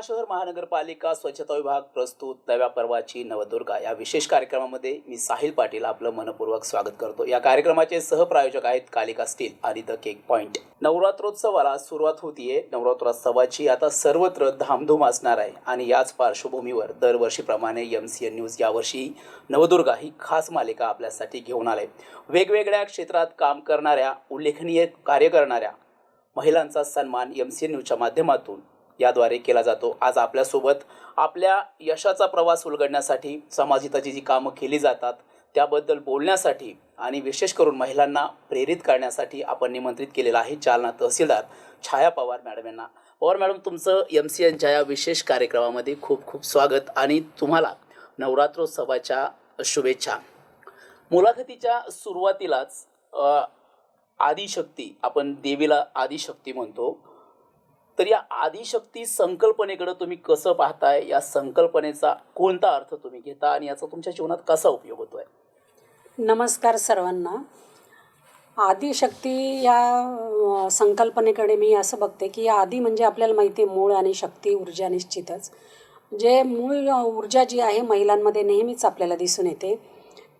जालना शहर महानगरपालिका स्वच्छता विभाग प्रस्तुत नव्या पर्वाची नवदुर्गा. या विशेष कार्यक्रमामध्ये मी साहिल पाटील आपलं मनपूर्वक स्वागत करतो. या कार्यक्रमाचे सहप्रायोजक आहेत कालिका स्टील आणि द केक पॉइंट. नवरात्रोत्सवाला सुरुवात होतीये. नवरात्रोत्सवाची आता सर्वत्र धामधूम असणार आहे आणि याच पार्श्वभूमीवर दरवर्षीप्रमाणे एम सी एन न्यूज यावर्षी नवदुर्गा ही खास मालिका आपल्यासाठी घेऊन आले. वेगवेगळ्या क्षेत्रात काम करणाऱ्या उल्लेखनीय कार्य करणाऱ्या महिलांचा सन्मान एम सी एन न्यूजच्या माध्यमातून याद्वारे केला जातो. आज आपल्यासोबत आपल्या यशाचा प्रवास उलगडण्यासाठी समाजहिताची जी कामं केली जातात त्याबद्दल बोलण्यासाठी आणि विशेष करून महिलांना प्रेरित करण्यासाठी आपण निमंत्रित केलेलं आहे जालना तहसीलदार छाया पवार मॅडम यांना. पवार मॅडम तुमचं एम सी एनच्या या विशेष कार्यक्रमामध्ये खूप खूप स्वागत आणि तुम्हाला नवरात्रोत्सवाच्या शुभेच्छा. मुलाखतीच्या सुरुवातीलाच आदिशक्ती आपण देवीला आदिशक्ती म्हणतो. तर या आदिशक्ती संकल्पनेकडे तुम्ही कसं पाहताय? या संकल्पनेचा कोणता अर्थ तुम्ही घेता आणि याचा तुमच्या जीवनात कसा उपयोग होतोय? नमस्कार सर्वांना. आदिशक्ती या संकल्पनेकडे मी असं बघते की आदी म्हणजे आपल्याला माहिती आहे मूळ आणि शक्ती ऊर्जा निश्चितच. जे मूळ ऊर्जा जी आहे महिलांमध्ये नेहमीच आपल्याला दिसून येते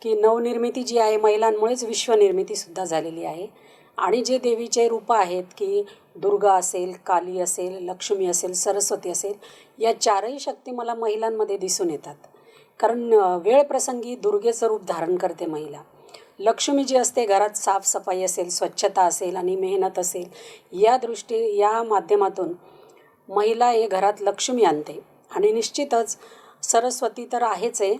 की नवनिर्मिती जी आहे महिलांमुळेच विश्वनिर्मितीसुद्धा झालेली आहे. आणि जे देवीचे रूपं आहेत की दुर्गा असेल काली असेल लक्ष्मी असेल सरस्वती असेल या चारही शक्ती मला महिलांमध्ये दिसून येतात. कारण वेळप्रसंगी दुर्गेचं रूप धारण करते महिला. लक्ष्मी जी असते घरात साफसफाई असेल स्वच्छता असेल आणि मेहनत असेल या दृष्टी या माध्यमातून महिला हे घरात लक्ष्मी आणते. आणि निश्चितच सरस्वती तर आहेच आहे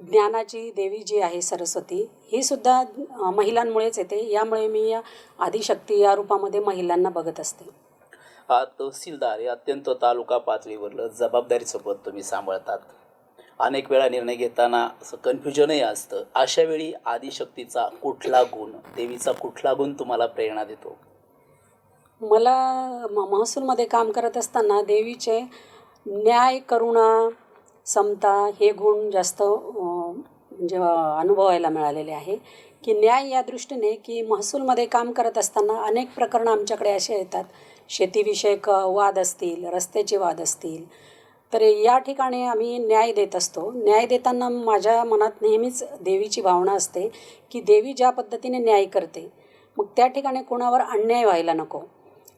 ज्ञानाची देवी जी आहे सरस्वती ही सुद्धा महिलांमुळेच येते. यामुळे मी या आदिशक्ती या रूपामध्ये महिलांना बघत असते. हा तहसीलदार हे अत्यंत तालुका पातळीवरलं जबाबदारीचं पद तुम्ही सांभाळतात. अनेक वेळा निर्णय घेताना असं कन्फ्युजनही असतं. अशा वेळी आदिशक्तीचा कुठला गुण देवीचा कुठला गुण तुम्हाला प्रेरणा देतो? मला महसूलमध्ये काम करत असताना देवीचे न्याय करुणा समता हे गुण जास्त म्हणजे अनुभवायला मिळालेले आहे. की न्याय या दृष्टीने की महसूलमध्ये काम करत असताना अनेक प्रकरणं आमच्याकडे असे येतात. शेतीविषयक वाद असतील रस्त्याचे वाद असतील. तर या ठिकाणी आम्ही न्याय देत असतो. न्याय देताना माझ्या मनात नेहमीच देवीची भावना असते की देवी ज्या पद्धतीने न्याय करते मग त्या ठिकाणी कोणावर अन्याय व्हायला नको.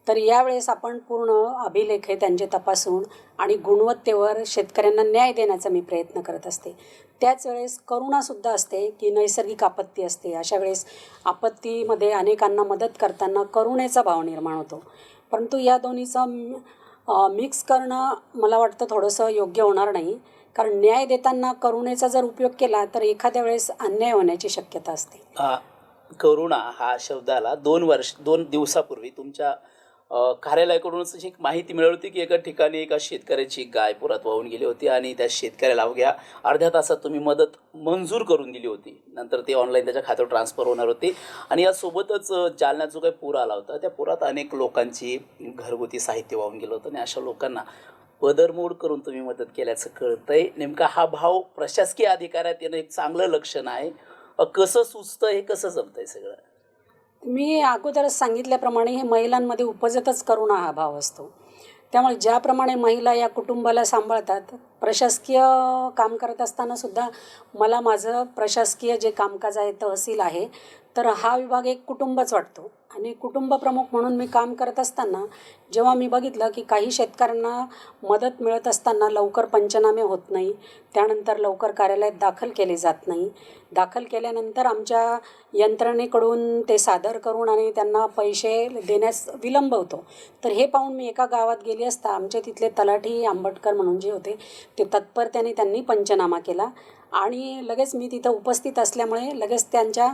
तर यावेळेस आपण पूर्ण अभिलेख हे त्यांचे तपासून आणि गुणवत्तेवर शेतकऱ्यांना न्याय देण्याचा मी प्रयत्न करत असते. त्याच वेळेस करुणासुद्धा असते की नैसर्गिक आपत्ती असते. अशा वेळेस आपत्तीमध्ये अनेकांना मदत करताना करुणेचा भाव निर्माण होतो. परंतु या दोन्हीचं मिक्स करणं मला वाटतं थोडंसं योग्य होणार नाही. कारण न्याय देताना करुणेचा जर उपयोग केला तर एखाद्या वेळेस अन्याय होण्याची शक्यता असते. करुणा हा शब्दाला दोन वर्ष दोन दिवसापूर्वी तुमच्या कार्यालयाकडूनच अशी एक माहिती मिळाली होती की एका ठिकाणी एका शेतकऱ्याची गाय पुरात वाहून गेली होती आणि त्या शेतकऱ्याला अवघ्या अर्ध्या तासात तुम्ही मदत मंजूर करून दिली होती. नंतर ते ऑनलाईन त्याच्या खात्यावर ट्रान्सफर होणार होते. आणि यासोबतच जालन्यात जो काही पूर आला होता त्या पुरात अनेक लोकांची घरगुती साहित्य वाहून गेलं होतं आणि अशा लोकांना पदरमोड करून तुम्ही मदत केल्याचं कळतंय. नेमका हा भाव प्रशासकीय अधिकाऱ्यात येणं एक चांगलं लक्षण आहे. कसं सुचतं हे कसं जमतंय सगळं? मी अगोदरच सांगितल्याप्रमाणे हे महिलांमध्ये उपजतच करुणा हा भाव असतो. त्यामुळे ज्याप्रमाणे महिला या कुटुंबाला सांभाळतात प्रशासकीय काम करत असतानासुद्धा मला माझं प्रशासकीय जे कामकाज आहे तहसील आहे तर हा विभाग एक कुटुंबच वाटतो. आणि कुटुंब प्रमुख म्हणून मी काम करत असताना जेव्हा मी बघितलं की काही शेतकऱ्यांना मदत मिळत असताना लवकर पंचनामे होत नाही त्यानंतर लवकर कार्यालयात दाखल केले जात नाही. दाखल केल्यानंतर आमच्या यंत्रणेकडून ते सादर करून आणि त्यांना पैसे देण्यास विलंब होतो. तर हे पाहून मी एका गावात गेली असता आमचे तिथले तलाठी आंबटकर म्हणून जे होते ते तत्परतेने त्यांनी पंचनामा केला आणि लगेच मी तिथं उपस्थित असल्यामुळे लगेच त्यांच्या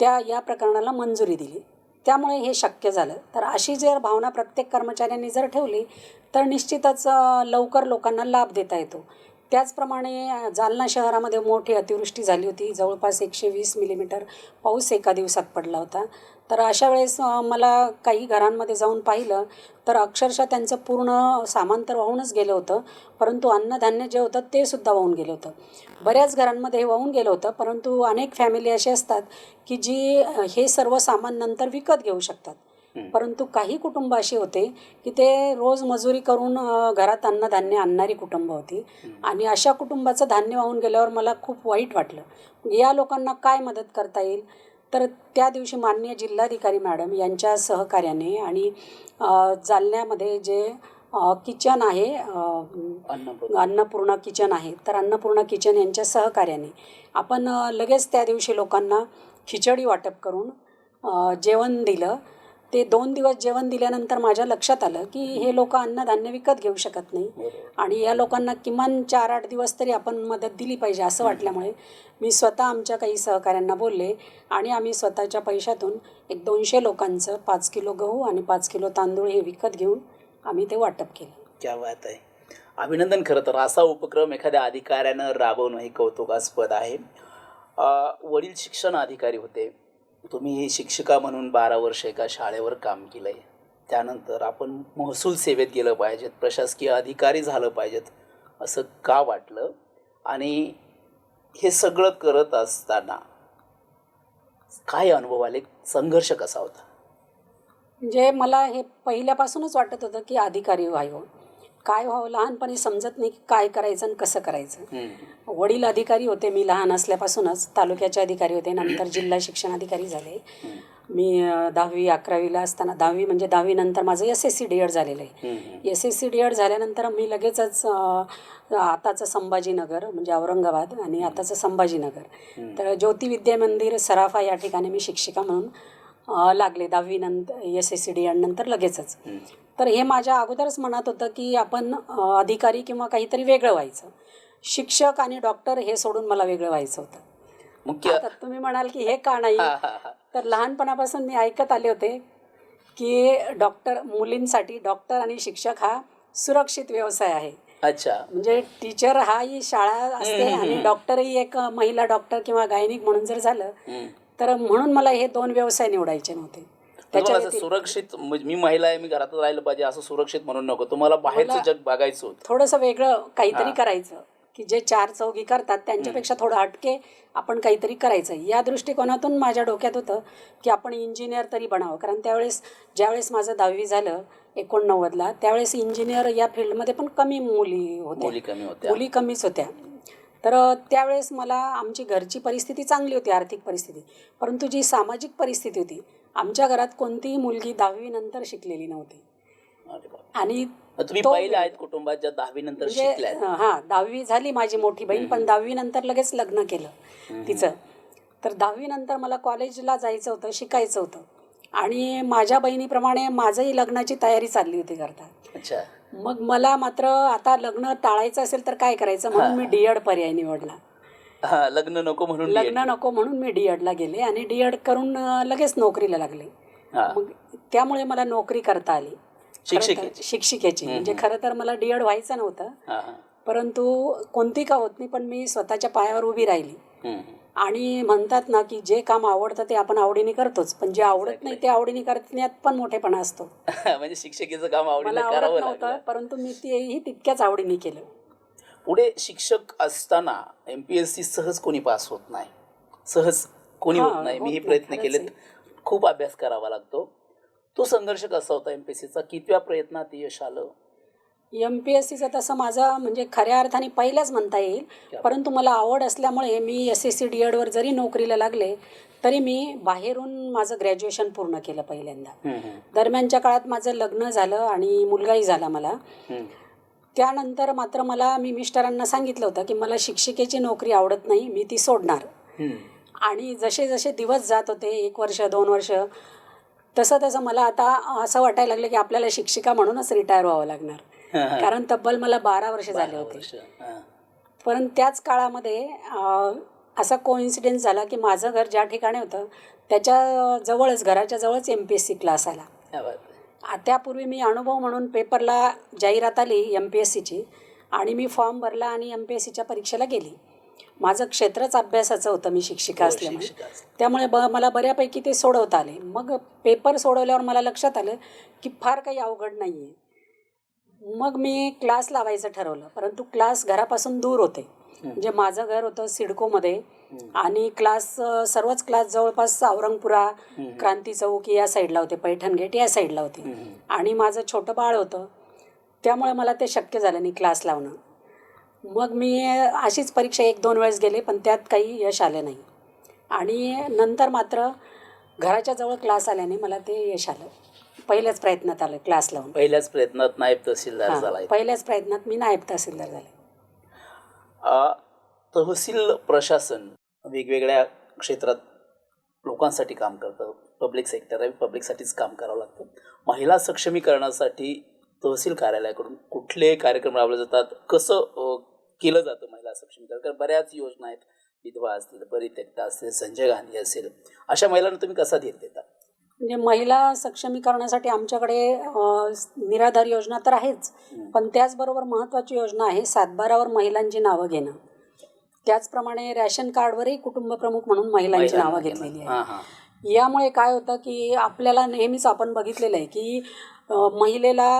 त्या या प्रकरणाला मंजुरी दिली. त्यामुळे हे शक्य झालं. तर अशी जर भावना प्रत्येक कर्मचाऱ्यांनी जर ठेवली तर निश्चितच लवकर लोकांना लाभ देता येतो. त्याचप्रमाणे जालना शहरामध्ये मोठी अतिवृष्टी झाली होती. जवळपास एकशे वीस मिलीमीटर पाऊस एका दिवसात पडला होता. तर अशा वेळेस मला काही घरांमध्ये जाऊन पाहिलं तर अक्षरशः त्यांचं पूर्ण सामान तर वाहूनच गेलं होतं. परंतु अन्नधान्य जे होतं ते सुद्धा वाहून गेलं होतं. बऱ्याच घरांमध्ये हे वाहून गेलं होतं. परंतु अनेक फॅमिली असे असतात की जी हे सर्व सामान नंतर विकत घेऊ शकतात. परंतु काही कुटुंब अशी होते की ते रोज मजुरी करून घरात अन्नधान्य आणणारी कुटुंब होती. आणि अशा कुटुंबाचं धान्य वाहून गेल्यावर मला खूप वाईट वाटलं. या लोकांना काय मदत करता येईल? तर त्या दिवशी माननीय जिल्हाधिकारी मॅडम यांच्या सहकार्याने आणि जालन्यामध्ये जे किचन आहे अन्नपूर्णा. किचन आहे तर अन्नपूर्णा किचन यांच्या सहकार्याने आपण लगेच त्या दिवशी लोकांना खिचडी वाटप करून जेवण दिलं. ते दोन दिवस जेवण दिल्यानंतर माझ्या लक्षात आलं की हे लोक अन्नधान्य विकत घेऊ शकत नाही. आणि या लोकांना किमान चार आठ दिवस तरी आपण मदत दिली पाहिजे असं वाटल्यामुळे मी स्वतः आमच्या काही सहकाऱ्यांना बोलले आणि आम्ही स्वतःच्या पैशातून एक दोनशे लोकांचं पाच किलो गहू आणि पाच किलो तांदूळ हे विकत घेऊन आम्ही ते वाटप केलं. क्या बात आहे. अभिनंदन खरं तर. असा उपक्रम एखाद्या अधिकाऱ्यानं राबवणं हे कौतुकास्पद आहे. वडील शिक्षण अधिकारी होते. तुम्ही शिक्षिका म्हणून बारा वर्ष एका शाळेवर काम केलं आहे त्यानंतर आपण महसूल सेवेत गेलं पाहिजेत प्रशासकीय अधिकारी झालं पाहिजेत असं का वाटलं? आणि हे सगळं करत असताना काय अनुभव आले? संघर्ष कसा होता? म्हणजे मला हे पहिल्यापासूनच वाटत होतं की अधिकारी व्हावं. काय व्हावं लहानपणी समजत नाही की काय करायचं आणि कसं करायचं. वडील अधिकारी होते मी लहान असल्यापासूनच तालुक्याचे अधिकारी होते नंतर जिल्हा शिक्षण अधिकारी झाले. मी दहावी अकरावीला असताना दहावी म्हणजे दहावीनंतर माझं S S C D Ed झालेलं आहे. S S C D Ed झाल्यानंतर मी लगेचच आताचं संभाजीनगर म्हणजे औरंगाबाद आणि आताचं संभाजीनगर. तर ज्योती विद्या मंदिर सराफा या ठिकाणी मी शिक्षिका म्हणून लागले दहावीनंतर S S C D Ed नंतर लगेचच. तर हे माझ्या अगोदरच मनात होतं की आपण अधिकारी किंवा काहीतरी वेगळं व्हायचं. शिक्षक आणि डॉक्टर हे सोडून मला वेगळं व्हायचं होतं. मुख्य तुम्ही म्हणाल की हे का नाही? तर लहानपणापासून मी ऐकत आले होते की डॉक्टर मुलींसाठी डॉक्टर आणि शिक्षक हा सुरक्षित व्यवसाय आहे. अच्छा. म्हणजे टीचर हा ही शाळा असते आणि. डॉक्टरही एक महिला डॉक्टर किंवा गायनिक म्हणून जर झालं. तर म्हणून मला हे दोन व्यवसाय निवडायचे नव्हते. तुम्हाला त्याच्या असं सुरक्षित म्हणजे मी महिला आहे मी घरातच राहिलं पाहिजे असं सुरक्षित म्हणून नको. तुम्हाला बाहेरचं जग बघायचं होतं. थोडंसं वेगळं काहीतरी. करायचं की जे चार चौघी करतात त्यांच्यापेक्षा थोडं हटके आपण काहीतरी करायचं या दृष्टिकोनातून माझ्या डोक्यात होतं की आपण इंजिनियर तरी बनावं. कारण त्यावेळेस ज्यावेळेस माझं दहावी झालं एकोणनव्वदला त्यावेळेस इंजिनियर या फील्डमध्ये पण कमी मुली होत्या. मुली कमीच होत्या. तर त्यावेळेस मला आमची घरची परिस्थिती चांगली होती आर्थिक परिस्थिती. परंतु जी सामाजिक परिस्थिती होती आमच्या घरात कोणतीही मुलगी दहावीनंतर शिकलेली नव्हती. आणि तुम्ही तो- पहिले आहेत कुटुंबात ज्या दहावी नंतर म्हणजे हा दहावी झाली माझी मोठी बहीण पण दहावी नंतर लगेच लग्न केलं तिचं. तर दहावी नंतर मला कॉलेजला जायचं होतं शिकायचं होतं. आणि माझ्या बहिणीप्रमाणे माझंही लग्नाची तयारी चालली होती करता. अच्छा. मग मला मात्र आता लग्न टाळायचं असेल तर काय करायचं? म्हणून मी डी एड पर्याय निवडला. हा लग्न नको म्हणून लग्न नको म्हणून मी डी एडला गेले आणि डी एड करून लगेच नोकरीला लागले. मग त्यामुळे मला नोकरी करता आली. शिक्षिकेची. म्हणजे खरं तर मला डी एड व्हायचं नव्हतं. परंतु कोणती का होत नाही पण मी स्वतःच्या पायावर उभी राहिली. आणि म्हणतात ना की जे काम आवडतं ते आपण आवडीने करतोच. पण जे आवडत नाही ते आवडीने करण्यात पण मोठेपणा असतो. म्हणजे शिक्षकीचं काम मला आवडीनं आवडत करावं नव्हतं परंतु मी तेही तितक्याच आवडीने केलं. पुढे शिक्षक असताना एम पी एस सी सहज कोणी पास होत नाही. सहज कोणी हा, होत नाही होत मी हे नाही, प्रयत्न खरंच केलेत. खूप अभ्यास करावा लागतो. तो संघर्ष कसा होता एम पी एस सीचा कितव्या प्रयत्नात यश आलं? एम पी एस सीचं तसं माझा म्हणजे खऱ्या अर्थाने पहिल्याच म्हणता येईल परंतु मला आवड असल्यामुळे मी एस एस सी डी एडवर जरी नोकरीला लागले तरी मी बाहेरून माझं ग्रॅज्युएशन पूर्ण केलं पहिल्यांदा दरम्यानच्या काळात माझं लग्न झालं आणि मुलगाही झाला मला. त्यानंतर मात्र मला मी मिस्टरांना सांगितलं होतं की मला शिक्षिकेची नोकरी आवडत नाही मी ती सोडणार. आणि जसे जसे दिवस जात होते एक वर्ष दोन वर्ष तसं तसं मला आता असं वाटायला लागलं की आपल्याला शिक्षिका म्हणूनच रिटायर व्हावं लागणार. कारण तब्बल मला बारा वर्ष झाले होते. पण त्याच काळामध्ये असा कोइन्सिडेन्स झाला की माझं घर ज्या ठिकाणी होतं त्याच्या जवळच घराच्या जवळच M P S C class आला. त्यापूर्वी मी अनुभव म्हणून पेपरला जाहिरात आली एम पी एस सीची आणि मी फॉर्म भरला आणि एम पी एस सीच्या परीक्षेला गेली. माझं क्षेत्रच अभ्यासाचं होतं मी शिक्षिका हो, असल्यामुळे. शिक्षिका असल्यामुळे. त्यामुळे ब मला बऱ्यापैकी ते सोडवता आले. मग पेपर सोडवल्यावर मला लक्षात आलं की फार काही अवघड नाही आहे मग मी क्लास लावायचं ठरवलं परंतु क्लास घरापासून दूर होते म्हणजे माझं घर होतं सिडकोमध्ये. आणि क्लास सर्वच क्लास जवळपास औरंगपुरा. क्रांती चौक या साईडला होते पैठण गेट या साईडला होते. आणि माझं छोटं बाळ होतं त्यामुळे मला ते शक्य झालं नाही क्लास लावणं मग मी अशीच परीक्षा एक दोन वेळेस गेले पण त्यात काही यश आलं नाही आणि नंतर मात्र घराच्या जवळ क्लास आल्याने मला ते यश आलं पहिल्याच प्रयत्नात आलं क्लास लावून पहिल्याच प्रयत्नात नायब तहसीलदार झालाय. पहिल्याच प्रयत्नात मी नायब तहसीलदार झाले. तहसील प्रशासन वेगवेगळ्या क्षेत्रात लोकांसाठी काम करतं. पब्लिक सेक्टर आहे पब्लिकसाठीच काम करावं लागतं. महिला सक्षमीकरणासाठी तहसील कार्यालयाकडून कुठले कार्यक्रम राबवले जातात? कसं अ, केलं जातं महिला सक्षमीकरण? कारण बऱ्याच योजना आहेत. विधवा असतील परित्यक्ता असतील संजय गांधी असेल. अशा महिलांना तुम्ही कसा धीर देता? म्हणजे महिला सक्षमीकरणासाठी आमच्याकडे निराधार योजना तर आहेच. पण त्याचबरोबर महत्त्वाची योजना आहे सातबारावर महिलांची नावं घेणं. त्याचप्रमाणे रॅशन कार्डवरही कुटुंब प्रमुख म्हणून महिलांची नावं घेतलेली. आहे यामुळे काय होतं की आपल्याला नेहमीच आपण बघितलेलं आहे की महिलेला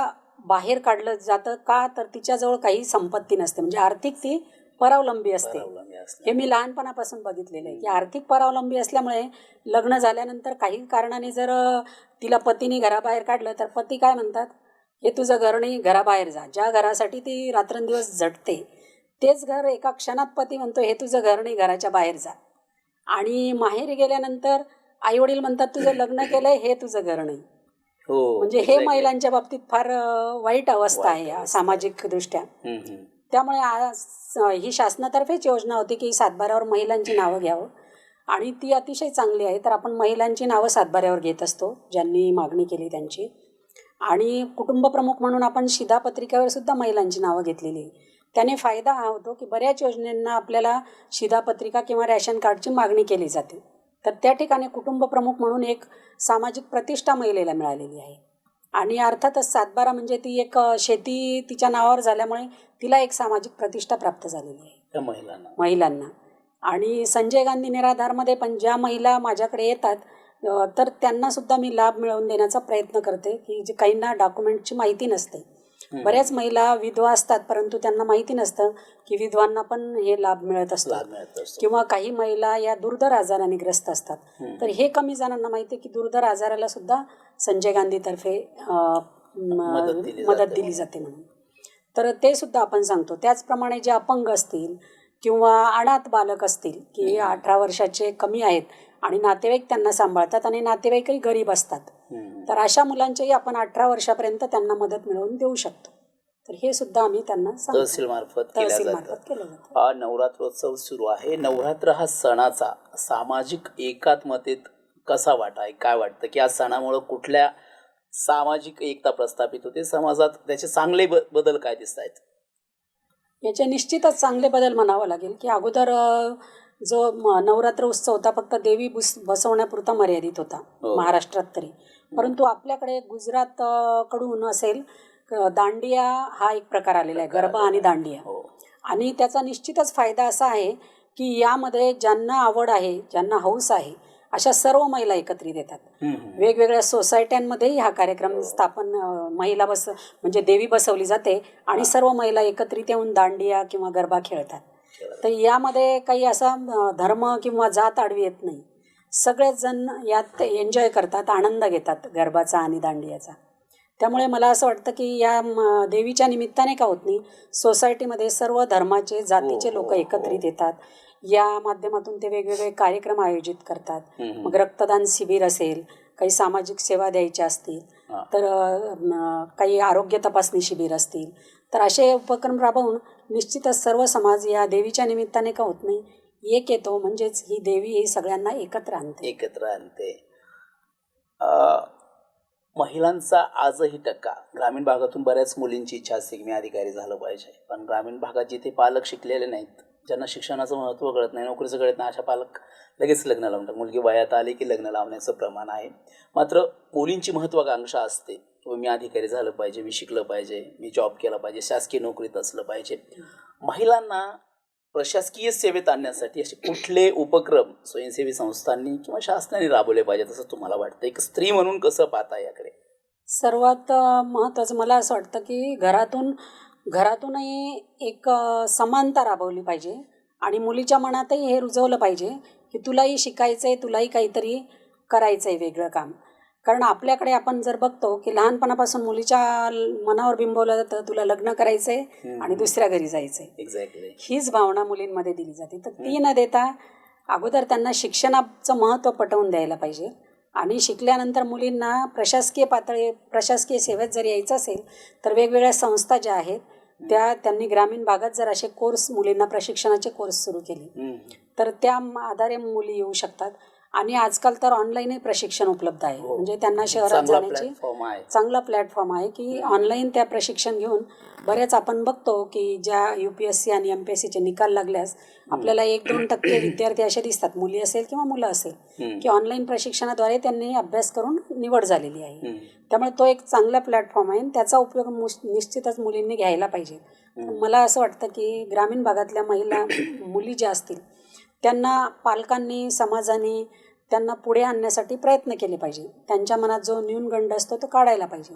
बाहेर काढलं जातं का? तर तिच्याजवळ काही संपत्ती नसते. म्हणजे आर्थिक ती परावलंबी असते परावलंबी. हे मी लहानपणापासून बघितलेलं आहे की आर्थिक परावलंबी असल्यामुळे लग्न झाल्यानंतर काही कारणाने जर अ, तिला पतीने घराबाहेर काढलं तर पती काय म्हणतात हे तुझं घर नाही घराबाहेर जा ज्या घरासाठी ती रात्रंदिवस झटते तेच घर एका क्षणात पती म्हणतो हे तुझं घर नाही घराच्या बाहेर जा आणि माहेरी गेल्यानंतर आईवडील म्हणतात तुझं लग्न केलंय हे तुझं घर नाही हो म्हणजे हे exactly. महिलांच्या बाबतीत फार अ, वाईट अवस्था वाईट आहे अवस्था. हं, हं. त्यामुळे आज ही शासनातर्फेच योजना होती की सातबाऱ्यावर महिलांची नावं घ्यावं. आणि ती अतिशय चांगली आहे. तर आपण महिलांची नावं सातबाऱ्यावर घेत असतो ज्यांनी मागणी केली त्यांची. आणि कुटुंबप्रमुख म्हणून आपण शिधापत्रिकेवर सुद्धा महिलांची नावं घेतलेली. आहे त्याने फायदा हा होतो की बऱ्याच योजनांना आपल्याला शिधापत्रिका किंवा रॅशन कार्डची मागणी केली जाते. तर त्या ठिकाणी कुटुंबप्रमुख म्हणून एक सामाजिक प्रतिष्ठा महिलेला मिळालेली आहे. आणि अर्थातच सातबारा म्हणजे ती एक शेती तिच्या नावावर झाल्यामुळे तिला एक सामाजिक प्रतिष्ठा प्राप्त झालेली आहे. त्या महिलांना. महिलांना. आणि संजय गांधी निराधारमध्ये पण ज्या महिला माझ्याकडे येतात तर त्यांनासुद्धा मी लाभ मिळवून देण्याचा प्रयत्न करते की जे काहींना डॉक्युमेंटची माहिती नसते. बऱ्याच महिला विधवा असतात परंतु त्यांना माहिती नसतं की विधवांना पण हे लाभ मिळत असतो. किंवा काही महिला या दुर्धर आजाराने ग्रस्त असतात. तर हे कमी जणांना माहिती आहे की दुर्धर आजाराला सुद्धा संजय गांधीतर्फे मदत दिली मदत जाते. दिली जाते म्हणून. तर ते सुद्धा आपण सांगतो. त्याचप्रमाणे जे अपंग असतील किंवा अनाथ बालक असतील की अठरा वर्षाचे कमी आहेत आणि नातेवाईक त्यांना सांभाळतात आणि नातेवाईकही गरीब असतात. तर अशा मुलांच्याही आपण अठरा वर्षापर्यंत त्यांना मदत मिळवून देऊ शकतो. तर हे सुद्धा आम्ही त्यांना तहसील मार्फत केलं हा नवरात्रोत्सव सुरू आहे. नवरात्र हा सणाचा सामाजिक एकात्मतेत कसा वाटा आहे? काय वाटतं? की या सणामुळं कुठल्या सामाजिक एकता प्रस्थापित होते? समाजात त्याचे चांगले बदल काय दिसत आहेत याचे निश्चितच चांगले बदल म्हणावं लागेल की अगोदर जो नवरात्र उत्सव होता फक्त देवी बुस बसवण्यापुरता मर्यादित होता हो. महाराष्ट्रात तरी. परंतु आपल्याकडे गुजरात कडून असेल दांडिया हा एक प्रकार आलेला आहे गरबा आणि दांडिया. हो. आणि त्याचा निश्चितच फायदा असा आहे की यामध्ये ज्यांना आवड आहे ज्यांना हौस आहे अशा सर्व महिला एकत्रित येतात. हं, हं. वेगवेगळ्या सोसायट्यांमध्येही हा कार्यक्रम स्थापन अ, महिला बस म्हणजे देवी बसवली जाते आणि सर्व महिला एकत्रित येऊन दांडिया किंवा गरबा खेळतात. तर यामध्ये काही असा धर्म किंवा जात आडवी येत नाही सगळेच जण यात एन्जॉय करतात आनंद घेतात गरबाचा आणि दांडियाचा त्यामुळे मला असं वाटतं की या देवीच्या निमित्ताने का होत नाही सोसायटीमध्ये सर्व धर्माचे जातीचे हो, लोक हो, एकत्रित हो. येतात या माध्यमातून ते वेगवेगळे कार्यक्रम आयोजित करतात. मग रक्तदान शिबिर असेल काही सामाजिक सेवा द्यायच्या असतील. तर काही आरोग्य तपासणी शिबिर असतील तर असे उपक्रम राबवून निश्चितच सर्व समाज या देवीच्या निमित्ताने का होत नाही? एक येतो म्हणजेच ही देवी ही सगळ्यांना एकत्र आणते. एकत्र आणते. महिलांचा आजही टक्का. ग्रामीण भागातून बऱ्याच मुलींची इच्छा असते की मी अधिकारी झालं पाहिजे. पण ग्रामीण भागात जिथे पालक शिकलेले नाहीत ज्यांना शिक्षणाचं महत्त्व कळत नाही नोकरीचं कळत नाही अशा पालक लगेच लग्न लावून मुलगी वयात आली की लग्न लावण्याचं प्रमाण आहे. मात्र मुलींची महत्त्वाकांक्षा असते. मी अधिकारी झालं पाहिजे मी शिकलं पाहिजे मी जॉब केला पाहिजे शासकीय नोकरीत असलं पाहिजे. महिलांना प्रशासकीय सेवेत आणण्यासाठी असे कुठले उपक्रम स्वयंसेवी संस्थांनी किंवा शासनाने राबवले पाहिजेत असं तुम्हाला वाटतं एक स्त्री म्हणून कसं पाहता याकडे? सर्वात महत्त्वाचं मला असं वाटतं की घरातून घरातूनही एक समानता राबवली पाहिजे आणि मुलीच्या मनातही हे रुजवलं पाहिजे की तुलाही शिकायचं आहे तुलाही काहीतरी करायचं आहे वेगळं काम. कारण आपल्याकडे आपण जर बघतो की लहानपणापासून मुलीच्या मनावर बिंबवलं जातं तुला लग्न करायचं आहे आणि दुसऱ्या घरी जायचं आहे एक्झॅक्टली हीच भावना मुलींमध्ये दिली जाते. तर ती न देता अगोदर त्यांना शिक्षणाचं महत्त्व पटवून द्यायला पाहिजे. आणि शिकल्यानंतर मुलींना प्रशासकीय पातळी प्रशासकीय सेवेत जर यायचं असेल तर वेगवेगळ्या संस्था ज्या आहेत त्या त्यांनी ग्रामीण भागात जर असे कोर्स मुलींना प्रशिक्षणाचे कोर्स सुरू केले तर त्या आधारे मुली येऊ शकतात. आणि आजकाल तर ऑनलाईनही प्रशिक्षण उपलब्ध आहे. हो. म्हणजे त्यांना शहरात जाण्याची चांगला प्लॅटफॉर्म आहे की ऑनलाईन त्या प्रशिक्षण घेऊन बऱ्याच आपण बघतो की ज्या यू पी एस सी आणि एम पी एस सीचे निकाल लागल्यास आपल्याला एक दोन टक्के विद्यार्थी असे दिसतात. मुली असेल किंवा मुलं असेल. की ऑनलाईन प्रशिक्षणाद्वारे त्यांनी अभ्यास करून निवड झालेली आहे. त्यामुळे तो एक चांगला प्लॅटफॉर्म आहे आणि त्याचा उपयोग निश्चितच मुलींनी घ्यायला पाहिजे. मला असं वाटतं की ग्रामीण भागातल्या महिला मुली ज्या असतील त्यांना पालकांनी समाजाने त्यांना पुढे आणण्यासाठी प्रयत्न केले पाहिजे. त्यांच्या मनात जो न्यूनगंड असतो तो काढायला पाहिजे.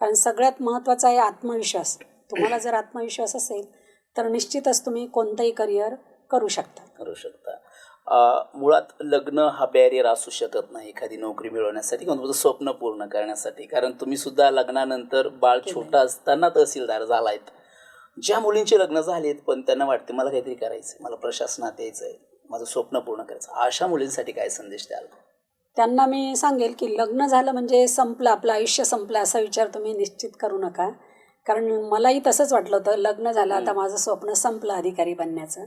कारण सगळ्यात महत्त्वाचा आहे आत्मविश्वास. तुम्हाला जर आत्मविश्वास असेल तर निश्चितच तुम्ही कोणतंही करिअर करू शकता. करू शकता. मुळात लग्न हा बॅरियर असू शकत नाही एखादी नोकरी मिळवण्यासाठी किंवा तुमचं स्वप्न पूर्ण करण्यासाठी. कारण तुम्ही सुद्धा लग्नानंतर बाळ छोटं असताना तहसीलदार झालायत. ज्या मुलींचे लग्न झालेत पण त्यांना वाटते मला काहीतरी करायचं मला प्रशासनात यायचं आहे माझं स्वप्न पूर्ण करायचं. अशा मुलींसाठी काय संदेश द्याल? त्यांना मी सांगेल की लग्न झालं म्हणजे संपलं आपलं आयुष्य संपलं असा विचार तुम्ही निश्चित करू नका. कारण मलाही तसंच वाटलं होतं लग्न झालं आता माझं स्वप्न संपलं अधिकारी बनण्याचं.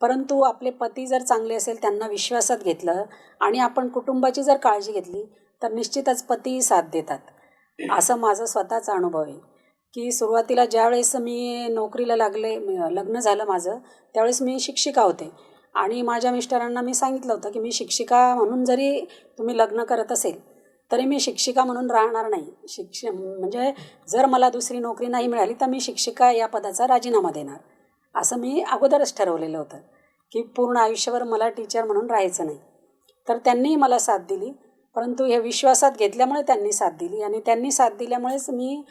परंतु आपले पती जर चांगले असेल त्यांना विश्वासात घेतलं आणि आपण कुटुंबाची जर काळजी घेतली तर निश्चितच पती साथ देतात. असं माझं स्वतःचा अनुभव आहे. की सुरुवातीला ज्यावेळेस मी नोकरीला लागले लग्न झालं माझं त्यावेळेस मी शिक्षिका होते. आणि माझ्या मिस्टरांना मी सांगितलं होतं की मी शिक्षिका म्हणून जरी तुम्ही लग्न करत असेल तरी मी शिक्षिका म्हणून राहणार नाही. शिक्ष म्हणजे जर मला दुसरी नोकरी नाही मिळाली तर मी शिक्षिका या पदाचा राजीनामा देणार. असं मी अगोदरच ठरवलेलं होतं की पूर्ण आयुष्यभर मला टीचर म्हणून राहायचं नाही. तर त्यांनीही मला साथ दिली परंतु हे विश्वासात घेतल्यामुळे त्यांनी साथ दिली आणि त्यांनी साथ दिल्यामुळेच मी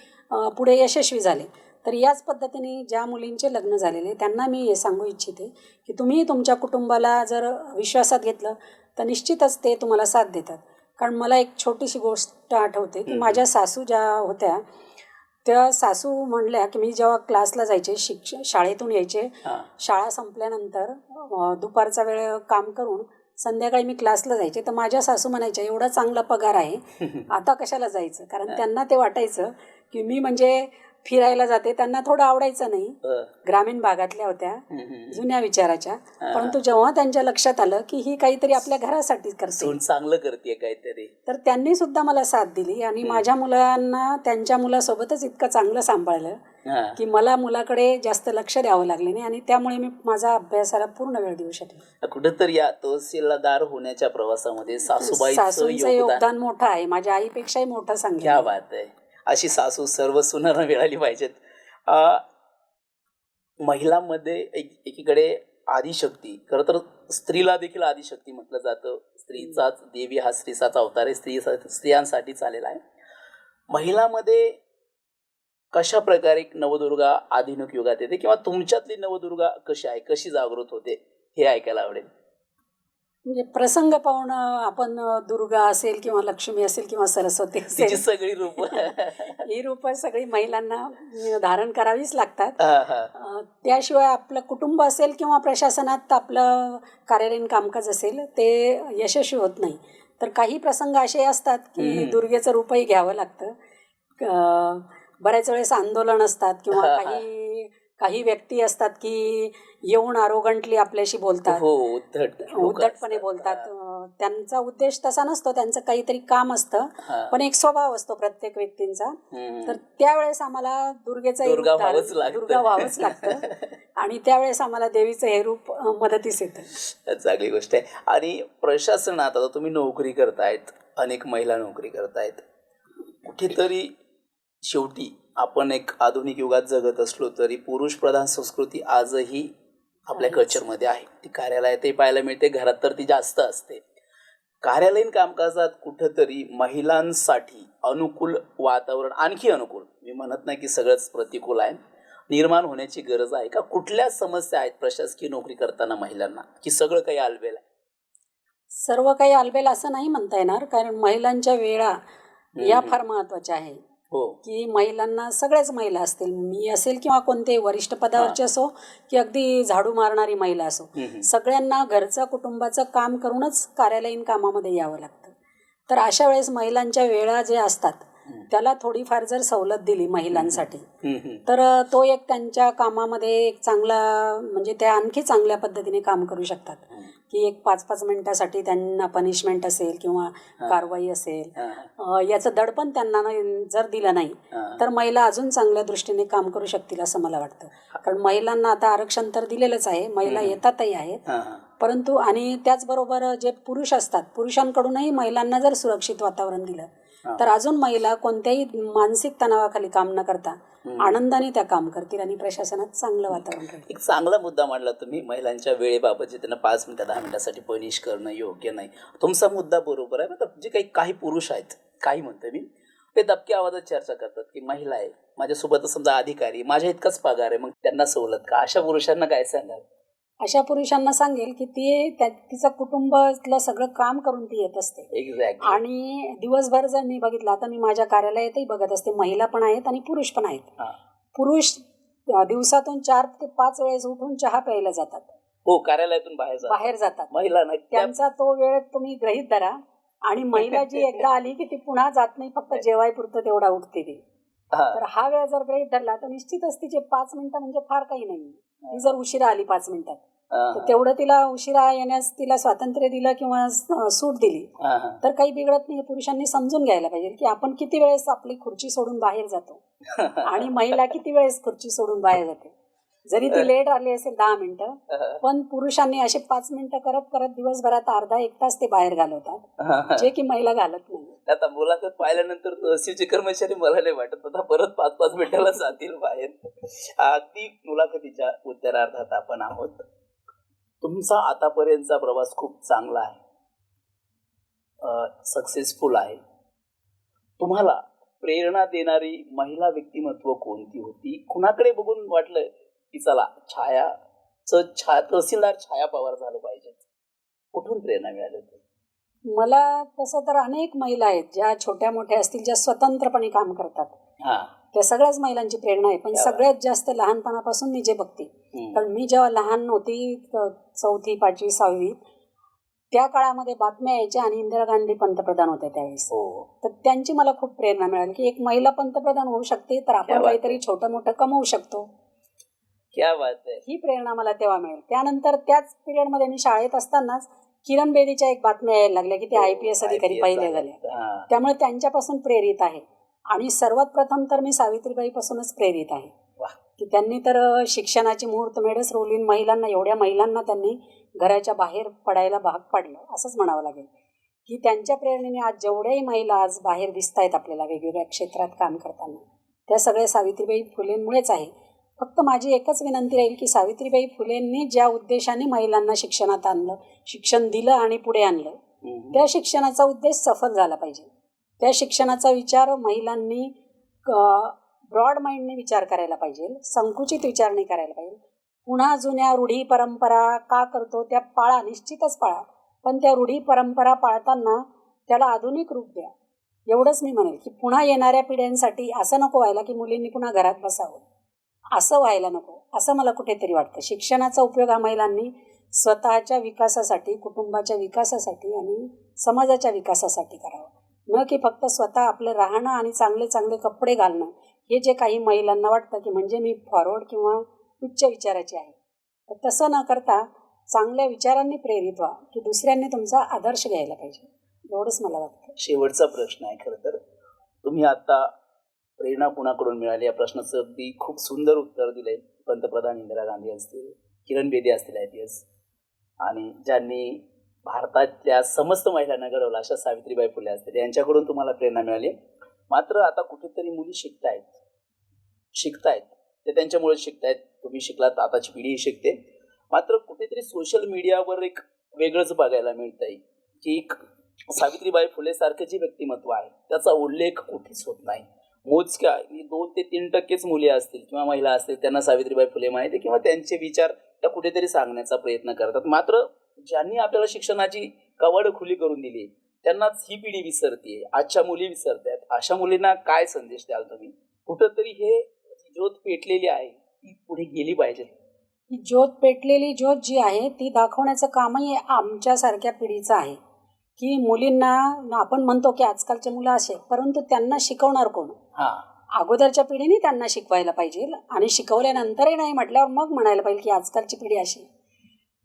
पुढे यशस्वी झाले. तर याच पद्धतीने ज्या मुलींचे लग्न झालेले त्यांना मी हे सांगू इच्छिते की तुम्ही तुमच्या कुटुंबाला जर विश्वासात घेतलं तर निश्चितच ते तुम्हाला साथ देतात. कारण मला एक छोटीशी गोष्ट आठवते की माझ्या सासू ज्या होत्या त्या सासू म्हणल्या की मी जेव्हा क्लासला जायचे शिक्ष शाळेतून यायचे शाळा संपल्यानंतर दुपारचा वेळ काम करून संध्याकाळी मी क्लासला जायचे तर माझ्या सासू म्हणायच्या एवढा चांगला पगार आहे आता कशाला जायचं? कारण त्यांना ते वाटायचं की मी म्हणजे फिरायला जाते. त्यांना थोडं आवडायचं नाही. ग्रामीण भागातल्या होत्या. जुन्या विचाराच्या. परंतु जेव्हा त्यांच्या लक्षात आलं की ही काहीतरी आपल्या घरासाठी करते. चांगलं करते काहीतरी. तर त्यांनी सुद्धा मला साथ दिली आणि माझ्या मुलांना त्यांच्या मुलासोबतच इतकं चांगलं सांभाळलं की मला मुलाकडे जास्त लक्ष द्यावं लागले नाही आणि त्यामुळे मी माझा अभ्यासाला पूर्ण वेळ देऊ शकले कुठेतरी या तहसीलदार होण्याच्या प्रवासामध्ये सासूबाईचं सासूंचं योगदान. मोठं आहे. माझ्या आईपेक्षाही मोठं सांगितलं बात आहे. अशी सासू सर्व सुनांना मिळाली पाहिजेत. महिलांमध्ये एक एकीकडे आदिशक्ती खरं तर स्त्रीला देखील आदिशक्ती म्हटलं जातं. स्त्रीचाच देवी हा स्त्रीचाच अवतार आहे स्त्री स्त्रियांसाठी चालेला आहे. महिलामध्ये कशा प्रकारे नवदुर्गा आधुनिक युगात येते किंवा तुमच्यातली नवदुर्गा कशी आहे कशी जागृत होते हे ऐकायला आवडेल. म्हणजे प्रसंग पाहून आपण दुर्गा असेल किंवा लक्ष्मी असेल किंवा सरस्वती असेल सगळी रूप. ही रूपं सगळी महिलांना धारण करावीच लागतात. त्याशिवाय आपलं कुटुंब असेल किंवा प्रशासनात आपलं कार्यालयीन कामकाज असेल ते यशस्वी होत नाही. तर काही प्रसंग असे असतात की. दुर्गेचं रूपही घ्यावं लागतं. बऱ्याच वेळेस आंदोलन असतात किंवा. काही काही व्यक्ती असतात की येऊन आरोगंटली आपल्याशी बोलतात हो उद्धटपणे. बोलतात त्यांचा उद्देश तसा नसतो त्यांचं काहीतरी काम असतं. पण एक स्वभाव असतो प्रत्येक व्यक्तींचा. तर त्यावेळेस आम्हाला दुर्गेचं दुर्गा व्हावंच लागतं. आणि त्यावेळेस आम्हाला देवीचं हे रूप मदतीस येतं चांगली गोष्ट आहे आणि प्रशासनात आता तुम्ही नोकरी करतायत अनेक महिला नोकरी करतायत कुठेतरी शेवटी आपण एक आधुनिक युगात जगत असलो तरी पुरुष प्रधान संस्कृती आजही आपल्या. कल्चरमध्ये आहे. ती कार्यालयातही पाहायला मिळते घरात तर ती जास्त असते. कार्यालयीन कामकाजात कुठंतरी महिलांसाठी अनुकूल वातावरण आणखी अनुकूल. मी म्हणत नाही की सगळंच प्रतिकूल आहे. निर्माण होण्याची गरज आहे का? कुठल्या समस्या आहेत प्रशासकीय नोकरी करताना महिलांना? की सगळं काही आलबेल आहे? सर्व काही आलबेल असं नाही म्हणता येणार कारण महिलांच्या वेळा या. फार महत्त्वाच्या आहे. हो की महिलांना सगळ्याच महिला असतील मी असेल किंवा कोणते वरिष्ठ पदावरचे असो की अगदी झाडू मारणारी महिला असो. सगळ्यांना घरचं कुटुंबाचं काम करूनच कार्यालयीन कामामध्ये यावं लागतं तर अशा वेळेस महिलांच्या वेळा जे असतात. त्याला थोडीफार जर सवलत दिली महिलांसाठी. तर तो एक त्यांच्या कामामध्ये एक चांगला म्हणजे त्या आणखी चांगल्या पद्धतीने काम करू शकतात. की एक पाच पाच मिनिटासाठी त्यांना पनिशमेंट असेल किंवा. कारवाई असेल याचं दडपण त्यांना जर दिलं नाही. तर महिला अजून चांगल्या दृष्टीने काम करू शकतील असं मला वाटतं कारण महिलांना आता आरक्षण तर दिलेलंच आहे महिला. येतातही आहेत. परंतु आणि त्याचबरोबर जे पुरुष असतात पुरुषांकडूनही महिलांना जर सुरक्षित वातावरण दिलं. तर अजून महिला कोणत्याही मानसिक तणावाखाली काम न करता. आनंदाने त्या काम करतील आणि प्रशासनात चांगलं वातावरण राहील. एक चांगला मुद्दा मांडला तुम्ही. महिलांच्या वेळेबाबत जे त्यांना पाच मिनिटं दहा मिनिटासाठी पनिश करणं योग्य नाही. तुमचा मुद्दा बरोबर आहे. मतलब जे काही काही पुरुष आहेत काही म्हणतो मी ते दबक्या आवाजात चर्चा करतात की महिला आहे माझ्यासोबत समजा अधिकारी माझ्या इतकाच पगार आहे मग त्यांना सवलत का? अशा पुरुषांना काय सांगाल? अशा पुरुषांना सांगेल की ती तिचं कुटुंबातलं सगळं काम करून ती येत असते. एक्झॅक्ट आणि दिवसभर जर मी बघितलं आता मी माझ्या कार्यालयातही बघत असते. महिला पण आहेत आणि पुरुष पण आहेत. पुरुष दिवसातून चार ते पाच वेळेस उठून चहा प्यायला जातात. हो कार्यालयातून बाहेर जातात. महिला त्यांचा तो वेळ तुम्ही ग्रहित धरा. आणि महिला जी एकदा आली की ती पुन्हा जात नाही फक्त जेवायपुरतं तेवढा उठते ती. तर हा वेळ जर ग्रहित धरला तर निश्चितच तिचे पाच मिनिटं म्हणजे फार काही नाही ती जर उशिरा आली पाच मिनिटात. तर तेवढं तिला उशिरा येण्यास तिला स्वातंत्र्य दिलं किंवा सूट दिली. तर काही बिघडत नाही पुरुषांनी समजून घ्यायला पाहिजे की आपण किती वेळेस आपली खुर्ची सोडून बाहेर जातो आणि महिला किती वेळेस खुर्ची सोडून बाहेर जाते. जरी ती लेट आली असेल दहा मिनिटं पण पुरुषांनी असे पाच मिनिटं करत करत दिवसभरात अर्धा एक तास ते बाहेर घालवतात. जे की महिला घालत नाही. आता मुलाखत पाहिल्यानंतर तहसीलचे कर्मचारी मला नाही वाटत आता परत पाच पाच मिनिटाला जातील बाहेर. अगदी मुलाखतीच्या उत्तरार्धात आपण आहोत. तुमचा आतापर्यंतचा प्रवास खूप चांगला आहे. सक्सेसफुल आहे. तुम्हाला प्रेरणा देणारी महिला व्यक्तिमत्व कोणती होती? कुणाकडे बघून वाटलं की चला छायाचं छा तहसीलदार छाया पवार झालं पाहिजे? कुठून प्रेरणा मिळाली होती? मला तसं तर अनेक महिला आहेत ज्या छोट्या मोठ्या असतील ज्या स्वतंत्रपणे काम करतात. हा. त्या सगळ्याच महिलांची प्रेरणा आहे. पण सगळ्यात जास्त लहानपणापासून मी जे बघते. कारण मी जेव्हा लहान नव्हती चौथी पाचवी सहावी त्या काळामध्ये बातम्या यायच्या आणि इंदिरा गांधी पंतप्रधान होत्या त्यावेळेस. हो. तर त्यांची मला खूप प्रेरणा मिळाली की एक महिला पंतप्रधान होऊ शकते तर आपण काहीतरी छोटं मोठं कमवू शकतो. क्या बात आहे. ही प्रेरणा मला तेव्हा मिळेल. त्यानंतर त्याच पिरियडमध्ये मी शाळेत असतानाच किरण बेदीच्या एक बातम्या यायला लागल्या की ते आय पी एस अधिकारी पहिले झाले. हा. त्यामुळे त्यांच्यापासून प्रेरित आहे. आणि सर्वात प्रथम तर मी सावित्रीबाईपासूनच प्रेरित आहे. की त्यांनी तर शिक्षणाची मुहूर्तमेढच रोवली महिलांना एवढ्या महिलांना त्यांनी घराच्या बाहेर पडायला भाग पाडलं असंच म्हणावं लागेल की त्यांच्या प्रेरणेने आज जेवढ्याही महिला आज बाहेर दिसत आहेत आपल्याला वेगवेगळ्या क्षेत्रात काम करताना त्या सगळ्या सावित्रीबाई फुलेंमुळेच आहे फक्त माझी एकच विनंती राहील की सावित्रीबाई फुलेंनी ज्या उद्देशाने महिलांना शिक्षणात आणलं शिक्षण दिलं आणि पुढे आणलं. त्या शिक्षणाचा उद्देश सफल झाला पाहिजे त्या शिक्षणाचा विचार महिलांनी ब्रॉड माइंडने विचार करायला पाहिजे. संकुचित विचार नाही करायला पाहिजे. पुन्हा जुन्या रूढी परंपरा का करतो त्या पाळा निश्चितच पाळा. पण त्या रूढी परंपरा पाळताना त्याला आधुनिक रूप द्या. एवढंच मी म्हणेल की पुन्हा येणाऱ्या पिढ्यांसाठी असं नको व्हायला की मुलींनी पुन्हा घरात बसावं. असं व्हायला नको. असं मला कुठेतरी वाटतं. शिक्षणाचा उपयोग हा महिलांनी स्वतःच्या विकासासाठी कुटुंबाच्या विकासासाठी आणि समाजाच्या विकासासाठी करावा. न की फक्त स्वतः आपलं राहणं आणि चांगले चांगले कपडे घालणं. हे जे काही महिलांना वाटतं की म्हणजे मी फॉरवर्ड किंवा उच्च विचाराची आहे. तर तसं न करता चांगल्या विचारांनी प्रेरित व्हा की दुसऱ्यांनी तुमचा आदर्श घ्यायला पाहिजे. एवढंच मला वाटतं. शेवटचा प्रश्न आहे खरं तर. तुम्ही आता प्रेरणा कुणाकडून मिळाली? या प्रश्नाचं अगदी खूप सुंदर उत्तर दिलंय पंतप्रधान इंदिरा गांधी असतील किरण बेदी असतील आय पी एस आणि ज्यांनी भारतातल्या समस्त महिलांना घडवलं अशा सावित्रीबाई फुले असतील यांच्याकडून तुम्हाला प्रेरणा मिळाली. मात्र आता कुठेतरी मुली शिकतायत. शिकतायत. ते त्यांच्यामुळे शिकतायत. तुम्ही शिकलात आताची पिढी शिकते. मात्र कुठेतरी सोशल मीडियावर एक वेगळंच बघायला मिळत आहे की एक सावित्रीबाई फुले सारखं जे व्यक्तिमत्व आहे त्याचा उल्लेख कुठेच होत नाही. मोजक्या दोन ते तीन टक्केच मुली असतील किंवा महिला असतील त्यांना सावित्रीबाई फुले माहिती किंवा त्यांचे विचार त्या कुठेतरी सांगण्याचा प्रयत्न करतात. मात्र ज्यांनी आपल्याला शिक्षणाची कवड खुली करून दिली त्यांनाच ही पिढी विसरते आजच्या मुली विसरतात अशा मुलींना काय संदेश द्याल तुम्ही? कुठंतरी हे ज्योत पेटलेली आहे ती पुढे गेली पाहिजे. ही ज्योत पेटलेली ज्योत जी आहे ती दाखवण्याचं कामही आमच्यासारख्या पिढीचं आहे. की मुलींना आपण म्हणतो की आजकालचे मुलं असे परंतु त्यांना शिकवणार कोण? हा. अगोदरच्या पिढीने त्यांना शिकवायला पाहिजे आणि शिकवल्यानंतरही नाही म्हटल्यावर मग म्हणायला पाहिजे की आजकालची पिढी अशी.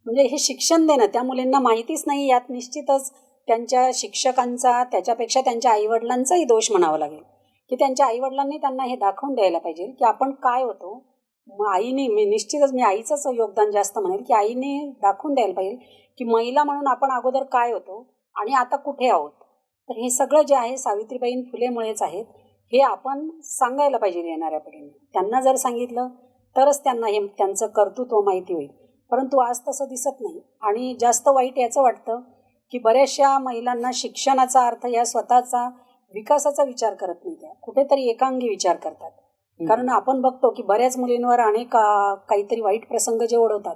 म्हणजे हे शिक्षण देणं त्या मुलींना माहितीच नाही यात निश्चितच त्यांच्या शिक्षकांचा त्याच्यापेक्षा त्यांच्या आईवडिलांचाही दोष म्हणावा लागेल. की त्यांच्या आईवडिलांनी त्यांना हे दाखवून द्यायला पाहिजे की आपण काय होतो? मग आईने मी निश्चितच मी आईचंच योगदान जास्त म्हणेल की आईने दाखवून द्यायला पाहिजे की महिला म्हणून आपण अगोदर काय होतो आणि आता कुठे आहोत? तर हे सगळं जे आहे सावित्रीबाईं फुलेमुळेच आहेत. हे आपण सांगायला पाहिजे येणाऱ्या पिढीने. त्यांना जर सांगितलं तरच त्यांना हे त्यांचं कर्तृत्व माहिती होईल. परंतु आज तसं दिसत नाही. आणि जास्त वाईट याचं वाटतं की बऱ्याचशा महिलांना शिक्षणाचा अर्थ या स्वतःचा विकासाचा विचार करत नाही त्या. कुठेतरी एकांगी विचार करतात. कारण आपण बघतो की बऱ्याच मुलींवर अनेक काहीतरी वाईट प्रसंग जे ओढवतात.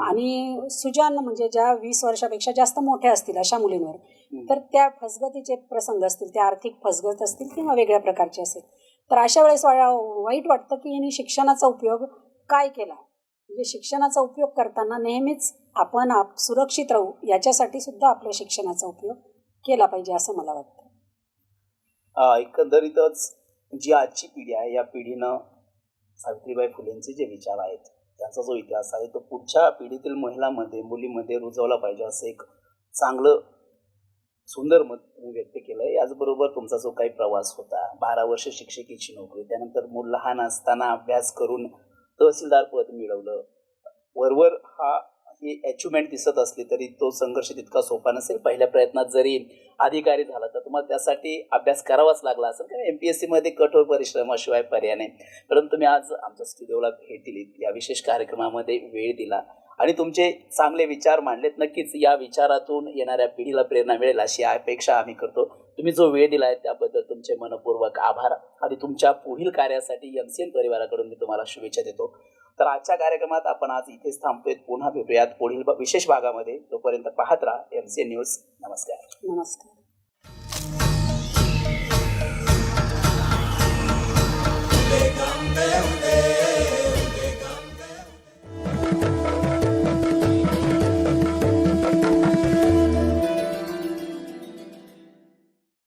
आणि सुजान म्हणजे ज्या वीस वर्षापेक्षा जास्त मोठ्या असतील अशा मुलींवर. तर त्या फसगतीचे प्रसंग असतील त्या आर्थिक फसगत असतील किंवा वेगळ्या प्रकारचे असेल. तर अशा वेळेस वाईट वाटतं की यांनी शिक्षणाचा उपयोग काय केला? म्हणजे शिक्षणाचा उपयोग करताना नेहमीच आपण आप सुरक्षित राहू याच्यासाठी सुद्धा आपल्या शिक्षणाचा उपयोग केला पाहिजे असं मला वाटतं. एकंदरीतच जी आजची पिढी आहे या पिढीनं सावित्रीबाई फुलेंचे जे विचार आहेत त्यांचा जो इतिहास आहे तो पुढच्या पिढीतील महिलांमध्ये मुलीमध्ये रुजवला पाहिजे असं एक चांगलं सुंदर मत तुम्ही व्यक्त केलं आहे याचबरोबर तुमचा जो काही प्रवास होता बारा वर्ष शिक्षकीची नोकरी त्यानंतर मूल लहान असताना अभ्यास करून तहसीलदार पद मिळवलं. वरवर हा ही अचिव्हमेंट दिसत असली तरी तो संघर्ष तितका सोपा नसेल. पहिल्या प्रयत्नात जरी अधिकारी झाला तर तुम्हाला त्यासाठी अभ्यास करावाच लागला असेल. कारण एम पी एस सीमध्ये कठोर परिश्रमाशिवाय पर्याय नाही. परंतु तुम्ही आज आमच्या स्टुडिओला भेट दिली. या विशेष कार्यक्रमामध्ये वेळ दिला आणि तुमचे चांगले विचार मांडलेत. नक्कीच या विचारातून येणाऱ्या पिढीला प्रेरणा मिळेल अशी अपेक्षा आम्ही करतो. तुम्ही जो वेळ दिला आहे त्याबद्दल तुमचे मनपूर्वक आभार आणि तुमच्या पुढील कार्यासाठी एम सी एन परिवाराकडून मी तुम्हाला शुभेच्छा देतो. तर आजच्या कार्यक्रमात आपण आज इथेच थांबतोय. पुन्हा भेटूयात पुढील विशेष भागामध्ये. तोपर्यंत पाहत राहा एम एमसी न्यूज नमस्कार. नमस्कार. Come down.